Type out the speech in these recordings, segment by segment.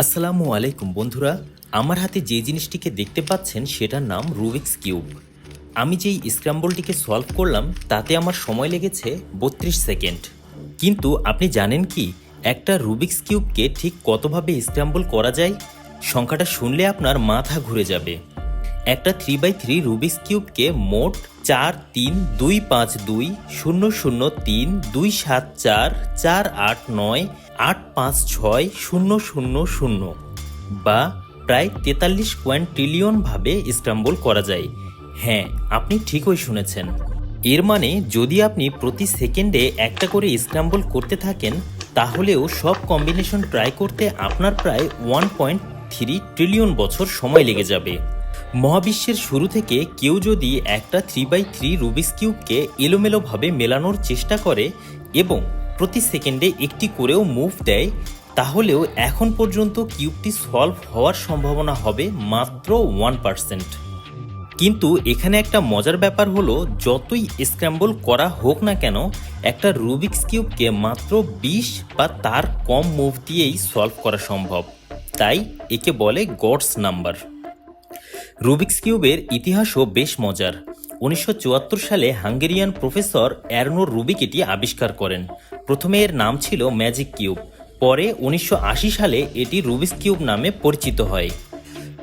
আসসালামু আলাইকুম বন্ধুরা, আমার হাতে যে জিনিসটিকে দেখতে পাচ্ছেন সেটার নাম রুবিক্স কিউব আমি যেই স্ক্র্যাম্বলটিকে সলভ করলাম, তাতে আমার সময় লেগেছে বত্রিশ সেকেন্ড। কিন্তু আপনি জানেন কি, একটা রুবিক্স কিউবকে ঠিক কতভাবে স্ক্র্যাম্বল করা যায়? সংখ্যাটা শুনলে আপনার মাথা ঘুরে যাবে। একটা থ্রি বাই থ্রি রুবিক্স কিউবকে মোট চার তিন দুই পাঁচ দুই শূন্য শূন্য তিন দুই সাত চার চার আট নয় আট পাঁচ ছয় শূন্য শূন্য শূন্য বা প্রায় তেতাল্লিশ পয়েন্ট ট্রিলিয়ন ভাবে স্ক্রাম্বল করা যায়। হ্যাঁ আপনি ঠিকই শুনেছেন। এর মানে যদি আপনি প্রতি সেকেন্ডে একটা করে স্ক্রাম্বল করতে থাকেন, তাহলেও সব কম্বিনেশন ট্রাই করতে আপনার প্রায় ওয়ান পয়েন্ট থ্রি ট্রিলিয়ন বছর সময় লেগে যাবে। মহাবিশ্বের শুরু থেকে কেউ যদি একটা থ্রি বাই থ্রি রুবিক্স কিউবকে এলোমেলোভাবে মেলানোর চেষ্টা করে এবং প্রতি সেকেন্ডে একটি করেও মুভ দেয়, তাহলেও এখন পর্যন্ত কিউবটি সলভ হওয়ার সম্ভাবনা হবে মাত্র ওয়ান পার্সেন্ট কিন্তু এখানে একটা মজার ব্যাপার হলো, যতই স্ক্র্যাম্বল করা হোক না কেন, একটা রুবিক্স কিউবকে মাত্র বিশ বা তার কম মুভ দিয়েই সলভ করা সম্ভব। তাই একে বলে গডস নাম্বার রুবিক্স কিউবের ইতিহাসও বেশ মজার। উনিশশো চুয়াত্তর সালে হাঙ্গেরিয়ান প্রফেসর অ্যারনো রুবিক এটি আবিষ্কার করেন। প্রথমে এর নাম ছিল ম্যাজিক কিউব পরে উনিশশো আশি সালে এটি রুবিক্স কিউব নামে পরিচিত হয়।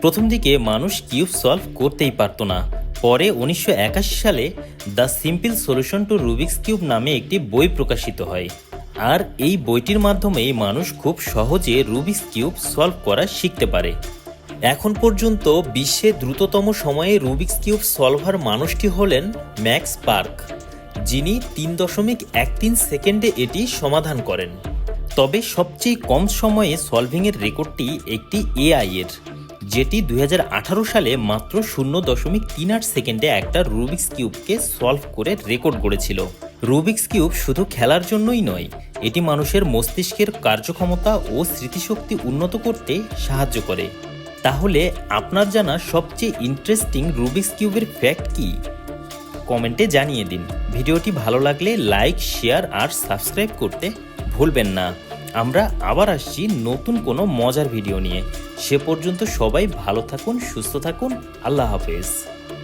প্রথম দিকে মানুষ কিউব সলভ করতেই পারতো না। পরে উনিশশো একাশি সালে the simple solution to Rubik's cube নামে একটি বই প্রকাশিত হয়। আর এই বইটির মাধ্যমেই মানুষ খুব সহজে রুবিক্স কিউব সলভ করা শিখতে পারে। এখন পর্যন্ত বিশ্বে দ্রুততম সময়ে রুবিক্স কিউব সলভার মানুষটি হলেন ম্যাক্স পার্ক যিনি তিন দশমিক এক তিন সেকেন্ডে এটি সমাধান করেন। তবে সবচেয়ে কম সময়ে সলভিংয়ের রেকর্ডটি একটি এআই এর, যেটি দু হাজার আঠারো সালে মাত্র শূন্য দশমিক তিন আট সেকেন্ডে একটা রুবিক্স কিউবকে সলভ করে রেকর্ড করেছিল রুবিক্স কিউব শুধু খেলার জন্যই নয়, এটি মানুষের মস্তিষ্কের কার্যক্ষমতা ও স্মৃতিশক্তি উন্নত করতে সাহায্য করে। তাহলে আপনার জানা সবচেয়ে ইন্টারেস্টিং রুবিক্স কিউবের ফ্যাক্ট কি? কমেন্টে জানিয়ে দিন। ভিডিওটি ভালো লাগলে লাইক শেয়ার আর সাবস্ক্রাইব করতে ভুলবেন না। আমরা আবার আসছি নতুন কোনো মজার ভিডিও নিয়ে। সে পর্যন্ত সবাই ভালো থাকুন, সুস্থ থাকুন। আল্লাহ হাফেজ।